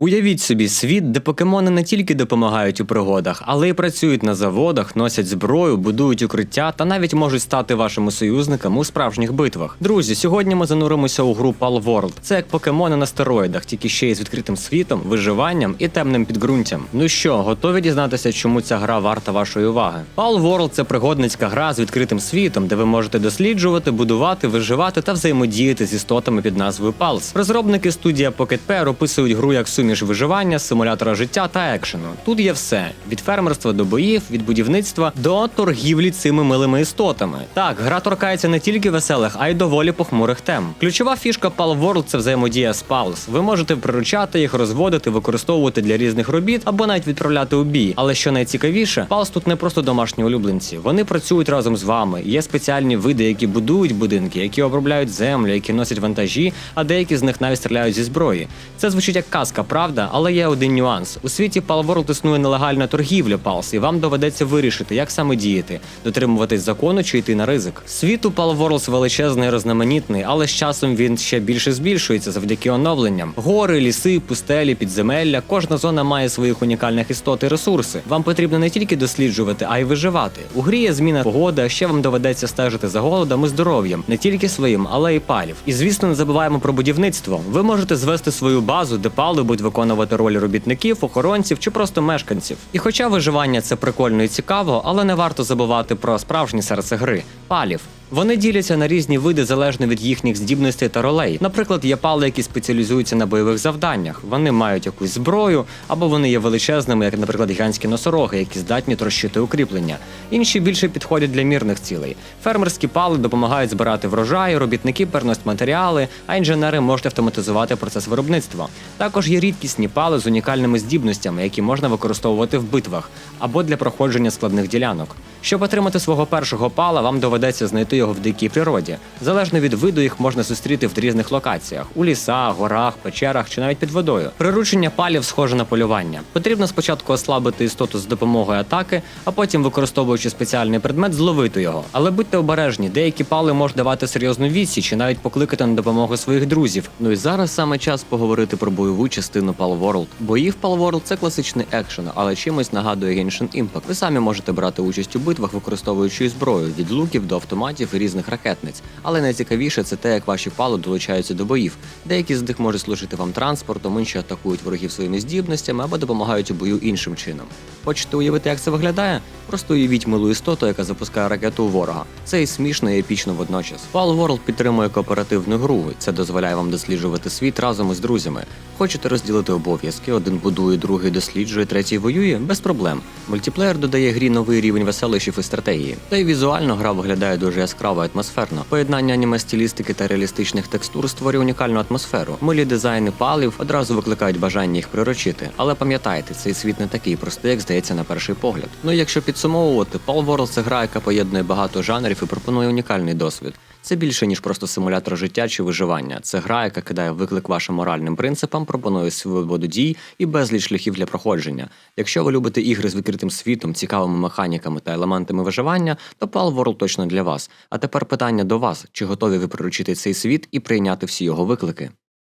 Уявіть собі світ, де покемони не тільки допомагають у пригодах, але й працюють на заводах, носять зброю, будують укриття та навіть можуть стати вашими союзниками у справжніх битвах. Друзі, сьогодні ми зануримося у гру Pal World. Це як покемони на стероїдах, тільки ще й з відкритим світом, виживанням і темним підґрунтям. Ну що, готові дізнатися, чому ця гра варта вашої уваги? Pal World – це пригодницька гра з відкритим світом, де ви можете досліджувати, будувати, виживати та взаємодіяти з істотами під назвою Pals. Розробники студія Pocket Pair описують гру як суміш виживання, симулятора життя та екшену. Тут є все: від фермерства до боїв, від будівництва до торгівлі цими милими істотами. Так, гра торкається не тільки веселих, а й доволі похмурих тем. Ключова фішка Pal World – це взаємодія з Pals. Ви можете приручати їх, розводити, використовувати для різних робіт або навіть відправляти у бій. Але що найцікавіше, Pals тут не просто домашні улюбленці. Вони працюють разом з вами. Є спеціальні види, які будують будинки, які обробляють землю, які носять вантажі, а деякі з них навіть стріляють зі зброї. Це звучить як казка, але є один нюанс. У світі Pal World існує нелегальна торгівля Pals, і вам доведеться вирішити, як саме діяти, дотримуватись закону чи йти на ризик. Світ у Pal World величезний і різноманітний, але з часом він ще більше збільшується завдяки оновленням. Гори, ліси, пустелі, підземелля. Кожна зона має своїх унікальних істот і ресурси. Вам потрібно не тільки досліджувати, а й виживати. У грі є зміна погоди, а ще вам доведеться стежити за голодом і здоров'ям, не тільки своїм, але й палів. І звісно, не забуваємо про будівництво. Ви можете звести свою базу, де пали будуть виконувати роль робітників, охоронців чи просто мешканців. І хоча виживання це прикольно і цікаво, але не варто забувати про справжнє серце гри палів. Вони діляться на різні види залежно від їхніх здібностей та ролей. Наприклад, є пали, які спеціалізуються на бойових завданнях. Вони мають якусь зброю, або вони є величезними, як, наприклад, гігантські носороги, які здатні трощити укріплення. Інші більше підходять для мірних цілей. Фермерські пали допомагають збирати врожай, робітники переносять матеріали, а інженери можуть автоматизувати процес виробництва. Також є рідкісні пали з унікальними здібностями, які можна використовувати в битвах або для проходження складних ділянок. Щоб отримати свого першого пала, вам доведеться знайти його в дикій природі. Залежно від виду, їх можна зустріти в різних локаціях: у лісах, горах, печерах чи навіть під водою. Приручення палів схоже на полювання. Потрібно спочатку ослабити істоту з допомогою атаки, а потім, використовуючи спеціальний предмет, зловити його. Але будьте обережні, деякі пали можуть давати серйозну відсіч чи навіть покликати на допомогу своїх друзів. Ну і зараз саме час поговорити про бойову частину Pal. Бої в Pal це класичний екшен, але чимось нагадує Genshin Impact. Ви самі можете брати участь у битвах, використовуючи зброю від луків до автоматів і різних ракетниць. Але найцікавіше це те, як ваші пали долучаються до боїв. Деякі з них можуть служити вам транспортом, інші атакують ворогів своїми здібностями або допомагають у бою іншим чином. Хочете уявити, як це виглядає? Просто уявіть милу істоту, яка запускає ракету у ворога. Це і смішно, і епічно водночас. Pal World підтримує кооперативну гру. Це дозволяє вам досліджувати світ разом із друзями. Хочете розділити обов'язки, один будує, другий досліджує, третій воює без проблем. Мультиплеєр додає грі новий рівень веселощів і стратегії. Та й візуально гра виглядає дуже яскраво і атмосферно. Поєднання аніме стилістики та реалістичних текстур створює унікальну атмосферу. Милі дизайни палів одразу викликають бажання їх приручити. Але пам'ятайте, цей світ не такий простий, як здається на перший погляд. Ну якщо підсумовувати, Pal World – це гра, яка поєднує багато жанрів і пропонує унікальний досвід. Це більше ніж просто симулятор життя чи виживання. Це гра, яка кидає виклик вашим моральним принципам, пропонує свободу дій і безліч шляхів для проходження. Якщо ви любите ігри з відкритим світом, цікавими механіками та елементами виживання, то Pal World точно для вас. А тепер питання до вас: чи готові ви приручити цей світ і прийняти всі його виклики?